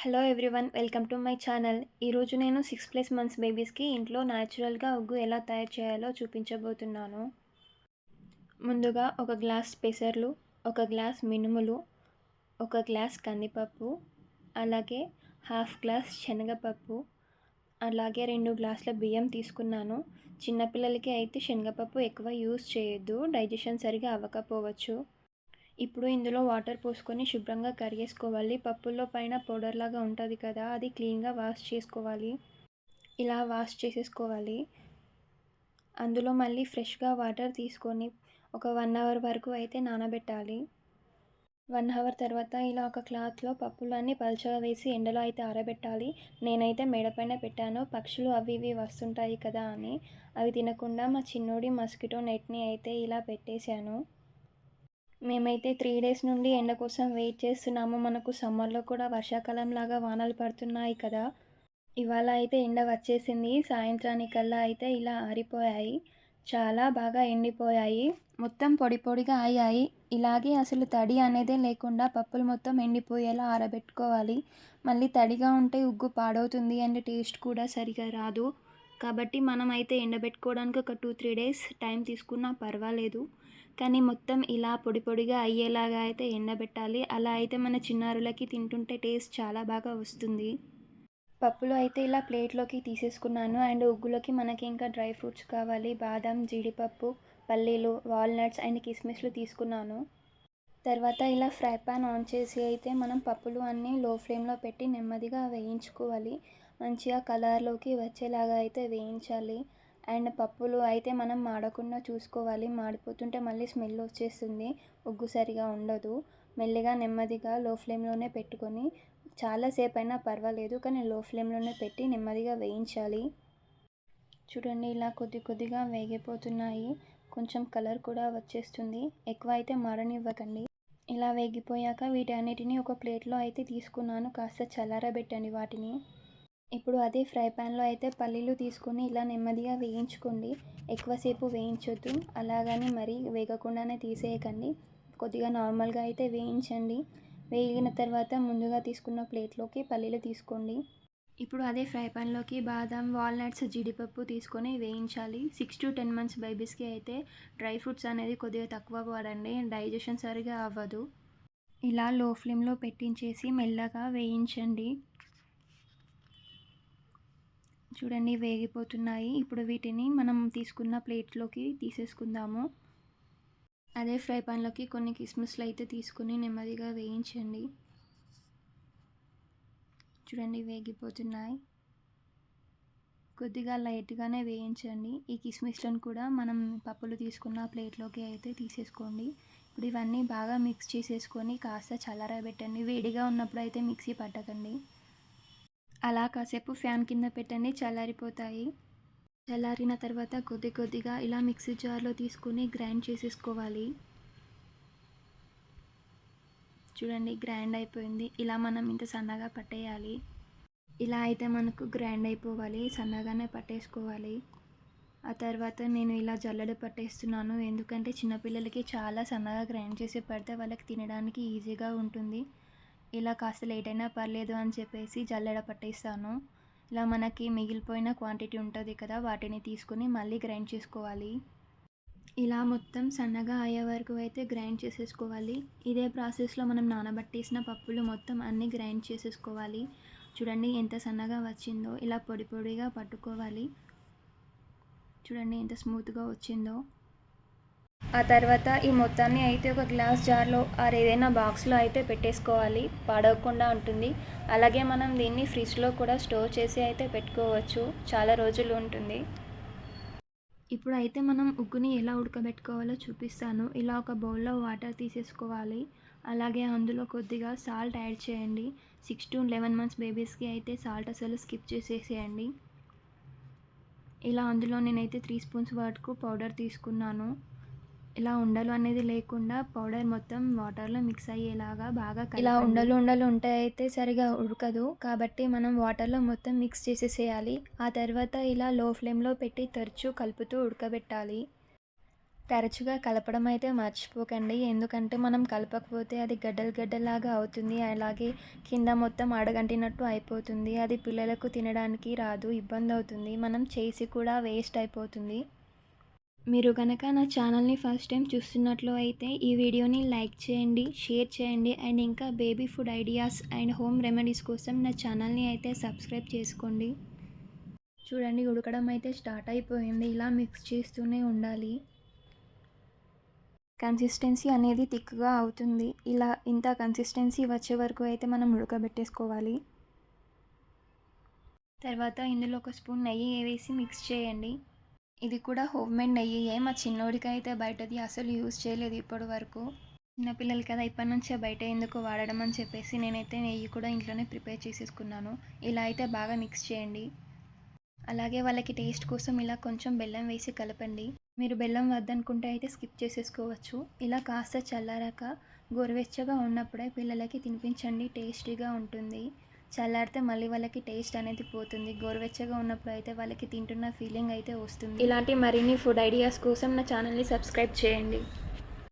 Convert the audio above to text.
Hello everyone welcome to my channel ఈరోజు నేను six plus months బేబీస్కి ఇంట్లో న్యాచురల్గా ఉగ్గు ఎలా తయారు చేయాలో చూపించబోతున్నాను. ముందుగా ఒక గ్లాస్ పెసర్లు ఒక గ్లాస్ మినుములు ఒక గ్లాస్ కందిపప్పు అలాగే హాఫ్ గ్లాస్ శనగపప్పు అలాగే రెండు గ్లాసుల బియ్యం తీసుకున్నాను. చిన్నపిల్లలకి అయితే శనగపప్పు ఎక్కువ యూస్ చేయొద్దు డైజెషన్ సరిగా అవ్వకపోవచ్చు. ఇప్పుడు ఇందులో వాటర్ పోసుకొని శుభ్రంగా కరిగేసుకోవాలి. పప్పుల్లో పైన పౌడర్ లాగా ఉంటుంది కదా అది క్లీన్గా వాష్ చేసుకోవాలి. ఇలా వాష్ చేసేసుకోవాలి. అందులో మళ్ళీ ఫ్రెష్గా వాటర్ తీసుకొని ఒక వన్ అవర్ వరకు అయితే నానబెట్టాలి. వన్ అవర్ తర్వాత ఇలా ఒక క్లాత్లో పప్పులన్నీ పలుచగా వేసి ఎండలో అయితే ఆరబెట్టాలి. నేనైతే మేడపైన పెట్టాను. పక్షులు అవి ఇవి వస్తుంటాయి కదా అని. అవి తినకుండా మా చిన్నోడి మస్కిటో నెట్ని అయితే ఇలా పెట్టేశాను. మేమైతే త్రీ డేస్ నుండి ఎండ కోసం వెయిట్ చేస్తున్నాము. మనకు సమ్మర్లో కూడా వర్షాకాలం లాగా వానలు పడుతున్నాయి కదా. ఇవాళ అయితే ఎండ వచ్చేసింది. సాయంత్రానికల్లా అయితే ఇలా ఆరిపోయాయి. చాలా బాగా ఎండిపోయాయి. మొత్తం పొడి పొడిగా అయ్యాయి. ఇలాగే అసలు తడి అనేదే లేకుండా పప్పులు మొత్తం ఎండిపోయేలా ఆరబెట్టుకోవాలి. మళ్ళీ తడిగా ఉంటే ఉగ్గు పాడవుతుంది. అండ్ టేస్ట్ కూడా సరిగా రాదు. కాబట్టి మనం అయితే ఎండబెట్టుకోవడానికి ఒక టూ త్రీ డేస్ టైం తీసుకున్నా పర్వాలేదు. కానీ మొత్తం ఇలా పొడి పొడిగా అయ్యేలాగా అయితే ఎండబెట్టాలి. అలా అయితే మన చిన్నారులకి తింటుంటే టేస్ట్ చాలా బాగా వస్తుంది. పప్పులు అయితే ఇలా ప్లేట్లోకి తీసేసుకున్నాను. అండ్ ఉగ్గులోకి మనకి ఇంకా డ్రై ఫ్రూట్స్ కావాలి. బాదం జీడిపప్పు పల్లీలు వాల్నట్స్ అండ్ కిస్మిస్లు తీసుకున్నాను. తర్వాత ఇలా ఫ్రై పాన్ ఆన్ చేసి అయితే మనం పప్పులు అన్నీ లో ఫ్లేమ్లో పెట్టి నెమ్మదిగా వేయించుకోవాలి. మంచిగా కలర్లోకి వచ్చేలాగా అయితే వేయించాలి. అండ్ పప్పులు అయితే మనం మాడకుండా చూసుకోవాలి. మాడిపోతుంటే మళ్ళీ స్మెల్ వచ్చేస్తుంది. ఉగ్గు సరిగా ఉండదు. మెల్లిగా నెమ్మదిగా లో ఫ్లేమ్లోనే పెట్టుకొని చాలాసేపు అయినా పర్వాలేదు కానీ లో ఫ్లేమ్లోనే పెట్టి నెమ్మదిగా వేయించాలి. చూడండి ఇలా కొద్ది కొద్దిగా వేగిపోతున్నాయి. కొంచెం కలర్ కూడా వచ్చేస్తుంది. ఎక్కువ అయితే మాడనివ్వకండి ఇలా వేగిపోయాక వీటన్నిటిని ఒక ప్లేట్లో అయితే తీసుకున్నాను. కాస్త చల్లారబెట్టండి వాటిని. ఇప్పుడు అదే ఫ్రై ప్యాన్లో అయితే పల్లీలు తీసుకొని ఇలా నెమ్మదిగా వేయించుకోండి. ఎక్కువసేపు వేయించొద్దు. అలాగని మరీ వేగకుండానే తీసేయకండి. కొద్దిగా నార్మల్గా అయితే వేయించండి. వేగిన తర్వాత ముందుగా తీసుకున్న ప్లేట్లోకి పల్లీలు తీసుకోండి. ఇప్పుడు అదే ఫ్రై ప్యాన్లోకి బాదం వాల్నట్స్ జీడిపప్పు తీసుకొని వేయించాలి. సిక్స్ టు టెన్ మంత్స్ బేబీస్కి అయితే డ్రై ఫ్రూట్స్ అనేది కొద్దిగా తక్కువ వాడండి డైజెషన్ సరిగా అవ్వదు. ఇలా లో ఫ్లేమ్లో పెట్టించేసి మెల్లగా వేయించండి. చూడండి వేగిపోతున్నాయి. ఇప్పుడు వీటిని మనం తీసుకున్న ప్లేట్లోకి తీసేసుకుందాము. అదే ఫ్రై పాన్లోకి కొన్ని కిస్మిస్లు అయితే తీసుకుని నెమ్మదిగా వేయించండి. చూడండి వేగిపోతున్నాయి. కొద్దిగా లైట్గానే వేయించండి. ఈ కిస్మిస్లను కూడా మనం పప్పులు తీసుకున్న ప్లేట్లోకి అయితే తీసేసుకోండి. ఇప్పుడు ఇవన్నీ బాగా మిక్స్ చేసేసుకొని కాస్త చల్లారబెట్టండి వేడిగా ఉన్నప్పుడు అయితే మిక్సీ పట్టకండి. అలా కాసేపు ఫ్యాన్ కింద పెట్టండి చల్లారిపోతాయి. చల్లారిన తర్వాత కొద్ది కొద్దిగా ఇలా మిక్సీ జార్లో తీసుకొని గ్రైండ్ చేసేసుకోవాలి. చూడండి గ్రైండ్ అయిపోయింది. ఇలా మనం ఇంత సన్నగా పట్టేయాలి. ఇలా అయితే మనకు గ్రైండ్ అయిపోవాలి. సన్నగానే పట్టేసుకోవాలి. ఆ తర్వాత నేను ఇలా జల్లెడ పట్టేస్తున్నాను. ఎందుకంటే చిన్నపిల్లలకి చాలా సన్నగా గ్రైండ్ చేసి పడితే వాళ్ళకి తినడానికి ఈజీగా ఉంటుంది. ఇలా కాస్త లేట్ అయినా పర్లేదు అని చెప్పేసి జల్లెడ పట్టేస్తాను. ఇలా మనకి మిగిలిపోయిన క్వాంటిటీ ఉంటుంది కదా వాటిని తీసుకొని మళ్ళీ గ్రైండ్ చేసుకోవాలి. ఇలా మొత్తం సన్నగా అయ్యే వరకు అయితే గ్రైండ్ చేసేసుకోవాలి. ఇదే ప్రాసెస్లో మనం నానబట్టేసిన పప్పులు మొత్తం అన్నీ గ్రైండ్ చేసేసుకోవాలి. చూడండి ఎంత సన్నగా వచ్చిందో ఇలా పొడి పొడిగా పట్టుకోవాలి. చూడండి ఎంత స్మూత్గా వచ్చిందో. ఆ తర్వాత ఈ మొత్తాన్ని అయితే ఒక గ్లాస్ జార్లో ఆర్ ఏదైనా బాక్స్లో అయితే పెట్టేసుకోవాలి. పాడవకుండా ఉంటుంది. అలాగే మనం దీన్ని ఫ్రిడ్జ్లో కూడా స్టోర్ చేసి అయితే పెట్టుకోవచ్చు. చాలా రోజులు ఉంటుంది. ఇప్పుడు అయితే మనం ఉగ్గుని ఎలా ఉడకబెట్టుకోవాలో చూపిస్తాను. ఇలా ఒక బౌల్లో వాటర్ తీసేసుకోవాలి. అలాగే అందులో కొద్దిగా సాల్ట్ యాడ్ చేయండి. సిక్స్ టు లెవెన్ మంత్స్ బేబీస్కి అయితే సాల్ట్ అసలు స్కిప్ చేసేసేయండి. ఇలా అందులో నేనైతే త్రీ స్పూన్స్ వరకు పౌడర్ తీసుకున్నాను. ఇలా ఉండలు అనేది లేకుండా పౌడర్ మొత్తం వాటర్లో మిక్స్ అయ్యేలాగా బాగా ఇలా ఉండలు ఉండలు ఉంటే అయితే సరిగా ఉడకదు. కాబట్టి మనం వాటర్లో మొత్తం మిక్స్ చేసేసేయాలి. ఆ తర్వాత ఇలా లో ఫ్లేమ్లో పెట్టి తరచూ కలుపుతూ ఉడకబెట్టాలి. తరచుగా కలపడం అయితే మర్చిపోకండి. ఎందుకంటే మనం కలపకపోతే అది గడ్డలు గడ్డలాగా అవుతుంది. అలాగే కింద మొత్తం అడగంటినట్టు అయిపోతుంది. అది పిల్లలకు తినడానికి రాదు ఇబ్బంది అవుతుంది మనం చేసి కూడా వేస్ట్ అయిపోతుంది. మీరు కనుక నా ఛానల్ని ఫస్ట్ టైం చూస్తున్నట్లు అయితే ఈ వీడియోని లైక్ చేయండి షేర్ చేయండి అండ్ ఇంకా baby food ideas and home remedies కోసం నా ఛానల్ని అయితే సబ్స్క్రైబ్ చేసుకోండి. చూడండి ఉడకడం అయితే స్టార్ట్ అయిపోయింది. ఇలా మిక్స్ చేస్తూనే ఉండాలి. కన్సిస్టెన్సీ అనేది థిక్గా అవుతుంది. ఇలా ఇంత కన్సిస్టెన్సీ వచ్చే వరకు అయితే మనం ఉడకబెట్టేసుకోవాలి. తర్వాత ఇందులో ఒక స్పూన్ నెయ్యి వేసి మిక్స్ చేయండి. ఇది కూడా హోమ్ మేడ్ నెయ్యి. మా చిన్నోడికి అయితే బయటది అసలు యూజ్ చేయలేదు ఇప్పటి వరకు. చిన్నపిల్లలు కదా ఇప్పటి నుంచే బయట ఎందుకు వాడడం అని చెప్పేసి నేనైతే నెయ్యి కూడా ఇంట్లోనే ప్రిపేర్ చేసేసుకున్నాను. ఇలా అయితే బాగా మిక్స్ చేయండి. అలాగే వాళ్ళకి టేస్ట్ కోసం ఇలా కొంచెం బెల్లం వేసి కలపండి. మీరు బెల్లం వద్దనుకుంటే అయితే స్కిప్ చేసేసుకోవచ్చు. ఇలా కాస్త చల్లారాక గోరువెచ్చగా ఉన్నప్పుడే పిల్లలకి తినిపించండి టేస్టీగా ఉంటుంది. చల్లారితే మళ్ళీ వాళ్ళకి టేస్ట్ అనేది పోతుంది. గోరువెచ్చగా ఉన్నప్పుడు అయితే వాళ్ళకి తింటున్న ఫీలింగ్ అయితే వస్తుంది. ఇలాంటి మరిన్ని ఫుడ్ ఐడియాస్ కోసం నా ఛానల్ని సబ్స్క్రైబ్ చేయండి.